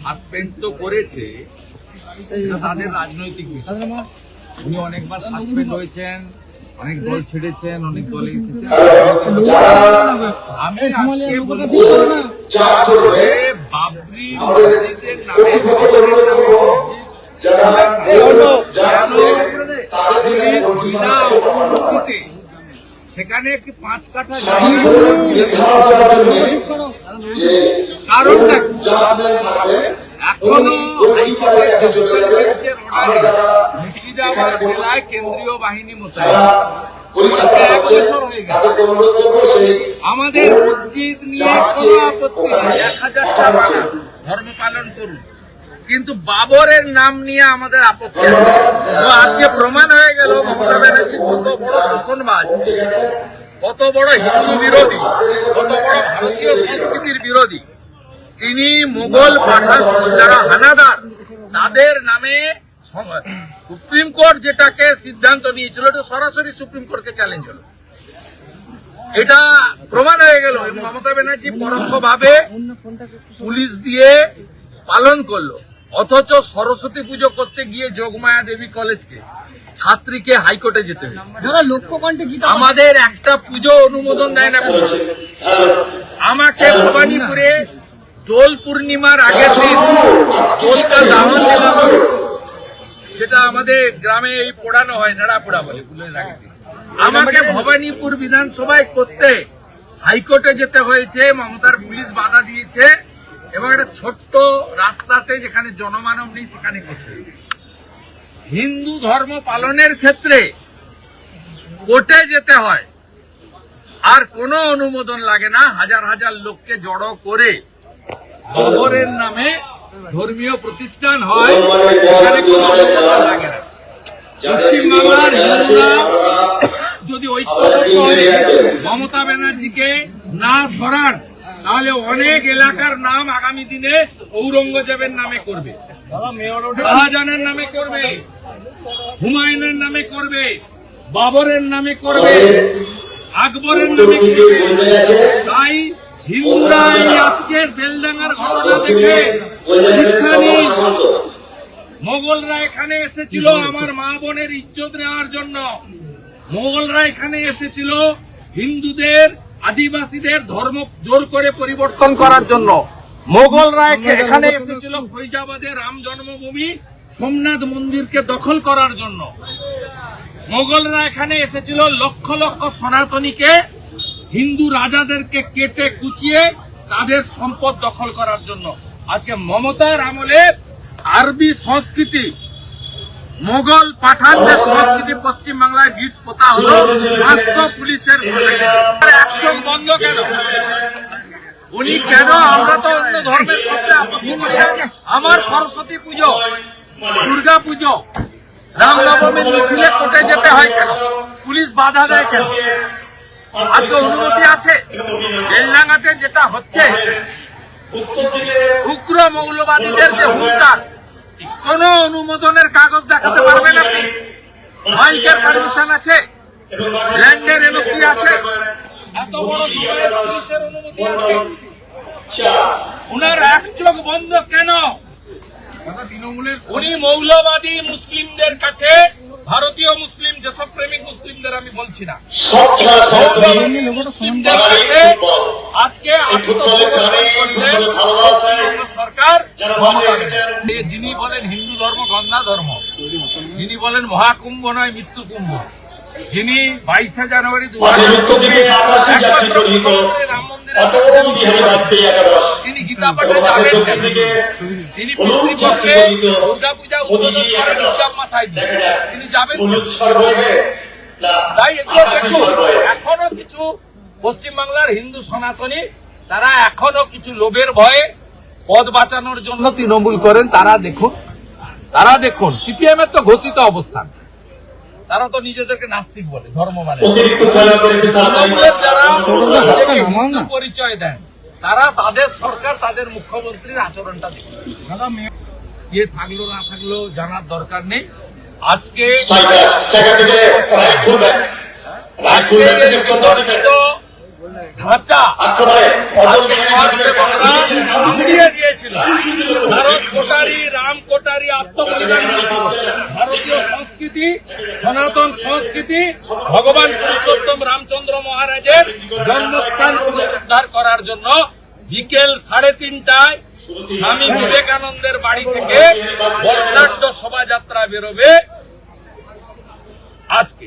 Suspend তো করেছে তাদের রাজনৈতিক বিষয়। উনি অনেকবার সাসপেন্ড হয়েছেন অনেক দল ছেড়েছেন অনেক দলে এসেছেন। আমি আজকে বলব বাবরি মসজিদের নামে পুলিশ বিনা অনুমতিতে সেখানে একটি পাঁচ কাঠা কারণটা? এখনও মুর্শিদাবাদ জেলায় কেন্দ্রীয় বাহিনী মোতায়েন। আমাদের মসজিদ নিয়ে কোনো আপত্তি নেই। এক হাজারটা বানান ধর্ম পালন করুন। কিন্তু বাবরের নাম নিয়ে আমাদের আপত্তি তো আজকে প্রমাণ হয়ে গেল মমতা ব্যানার্জি কত বড় দূষণবাজ কত বড় হিন্দু বিরোধী কত বড় ভারতীয় সংস্কৃতির বিরোধী। তিনি মুঘল পাঠান যারা হানাদার তাদের নামে সুপ্রিম কোর্ট যেটাকে সিদ্ধান্ত নিয়েছিল এটা সরাসরি সুপ্রিম কোর্টকে চ্যালেঞ্জ হলো। এটা প্রমাণ হয়ে গেল এবং মমতা ব্যানার্জি পরোক্ষভাবে পুলিশ দিয়ে পালন করল। অথচ সরস্বতী পুজো করতে গিয়ে যোগমায়া দেবী কলেজকে ছাত্রীকে হাইকোর্টে যেতে হয়েছে। গীতা আমাদের একটা পুজো অনুমোদন দেয় না আমাকে ভবানীপুরে দোল পূর্ণিমার আগের দিন দোলকা দেওয়া হয়। যেটা আমাদের গ্রামে এই পোড়ানো হয় নাড়া পোড়া বলে। আমাকে ভবানীপুর বিধানসভায় করতে হাইকোর্টে যেতে হয়েছে, মমতার পুলিশ বাধা দিয়েছে, এবং একটা ছোট্ট রাস্তাতে যেখানে জনমানব নেই, সেখানে করতে হয়েছে। হিন্দু ধর্ম পালনের ক্ষেত্রে কোর্টে যেতে হয়, আর কোনো অনুমোদন লাগে না। হাজার হাজার লোককে জড়ো করে খবরের নামে ধর্মীয় প্রতিষ্ঠান হয় সেখানে কোনো অনুমোদন লাগে না। পশ্চিমবাংলার হিন্দুরা যদি ঐক্যবদ্ধ হয়ে মমতা ব্যানার্জিকে না সরান তাহলে অনেক এলাকার নাম আগামী দিনে ঔরঙ্গজেবের নামে করবে শাহজাহানের নামে করবে হুমায়ুনের নামে করবে বাবরের নামে করবে আকবরের নামে করবে। তাই হিন্দুরা এই আজকের বেলডাঙ্গার ঘটনা দেখে শিক্ষা নিন মোগলরা এখানে এসেছিল আমার মা বোনের ইজ্জত নেওয়ার জন্য। মোগলরা এখানে এসেছিল হিন্দুদের আদিবাসীদের ধর্ম জোর করে পরিবর্তন করার জন্য। মোগলরা এখানে এসেছিল ফৈজাবাদে রাম জন্মভূমি সোমনাথ মন্দিরকে দখল করার জন্য। মোগলরা এখানে এসেছিল লক্ষ লক্ষ সনাতনীকে হিন্দু রাজাদেরকে কেটে কুচিয়ে তাদের সম্পদ দখল করার জন্য। আজকে মমতার আমলে আরবি সংস্কৃতি, মোগল পাঠানদের সংস্কৃতি পশ্চিম বাংলায় বীজ পোতা হলো পাঁচশো পুলিশের। বন্ধ কেন? উনি কেন আমরা তো অন্য ধর্মের পক্ষে আপত্তি করি আমার সরস্বতী পুজো, দুর্গা পুজো রামনবমীর মিছিলে কোর্টে যেতে হয় কেন? পুলিশ বাধা দেয় কেন? আজকে অনুমতি আছে। বেলডাঙ্গাতে যেটা হচ্ছে উগ্র মৌলবাদীদের যে হুঙ্কার। কোন অনুমোদনের কাগজ দেখাতে পারবেন আপনি? মাইকের পারমিশন আছে? ল্যান্ডের এনওসি আছে? এত বড় পুলিশের অনুমতি আছে? উনার এক চোখ বন্ধ কেন? উনি মৌলবাদী মুসলিমদের কাছে ভারতীয় মুসলিম যেসব প্রেমিক মুসলিমদের আমি বলছি না। আজকে সরকার যিনি বলেন হিন্দু ধর্ম গন্ধা ধর্ম। যিনি বলেন মহাকুম্ভ নয় মৃত্যু কুম্ভ। যিনি বাইশে জানুয়ারি দু গৃহীত রাম মন্দিরে যাবেন তিনি পিতৃপক্ষে উদ্বোধন করেন মাথায় দিয়ে। তিনি যাবেন তাই এগুলো দেখুন। এখনও কিছু পশ্চিমবাংলার হিন্দু সনাতনী তারা এখনও কিছু লোভের ভয়ে পদ বাঁচানোর জন্য তৃণমূল করেন। তারা দেখুন তারা দেখুন সিপিএম এর তো ঘোষিত অবস্থান। তারা তো নিজেদেরকে নাস্তিক বলে ধর্ম মানে। যারা। পরিচয় দেন তারা তাদের সরকার তাদের মুখ্যমন্ত্রীর আচরণটা দেখুন। ইয়ে থাকল না থাকল জানার দরকার নেই। আজকে ধাঁচা দিয়েছিল। কোটারি রাম কোটারি আত্মবলিদান ভারতীয় সংস্কৃতি, সনাতন সংস্কৃতি, ভগবান পুরুষোত্তম রামচন্দ্র মহারাজের জন্মস্থান পুনরুদ্ধার করার জন্য বিকেল সাড়ে তিনটায় স্বামী বিবেকানন্দের বাড়ি থেকে বর্ণাঢ্য শোভাযাত্রা বেরোবে আজকে।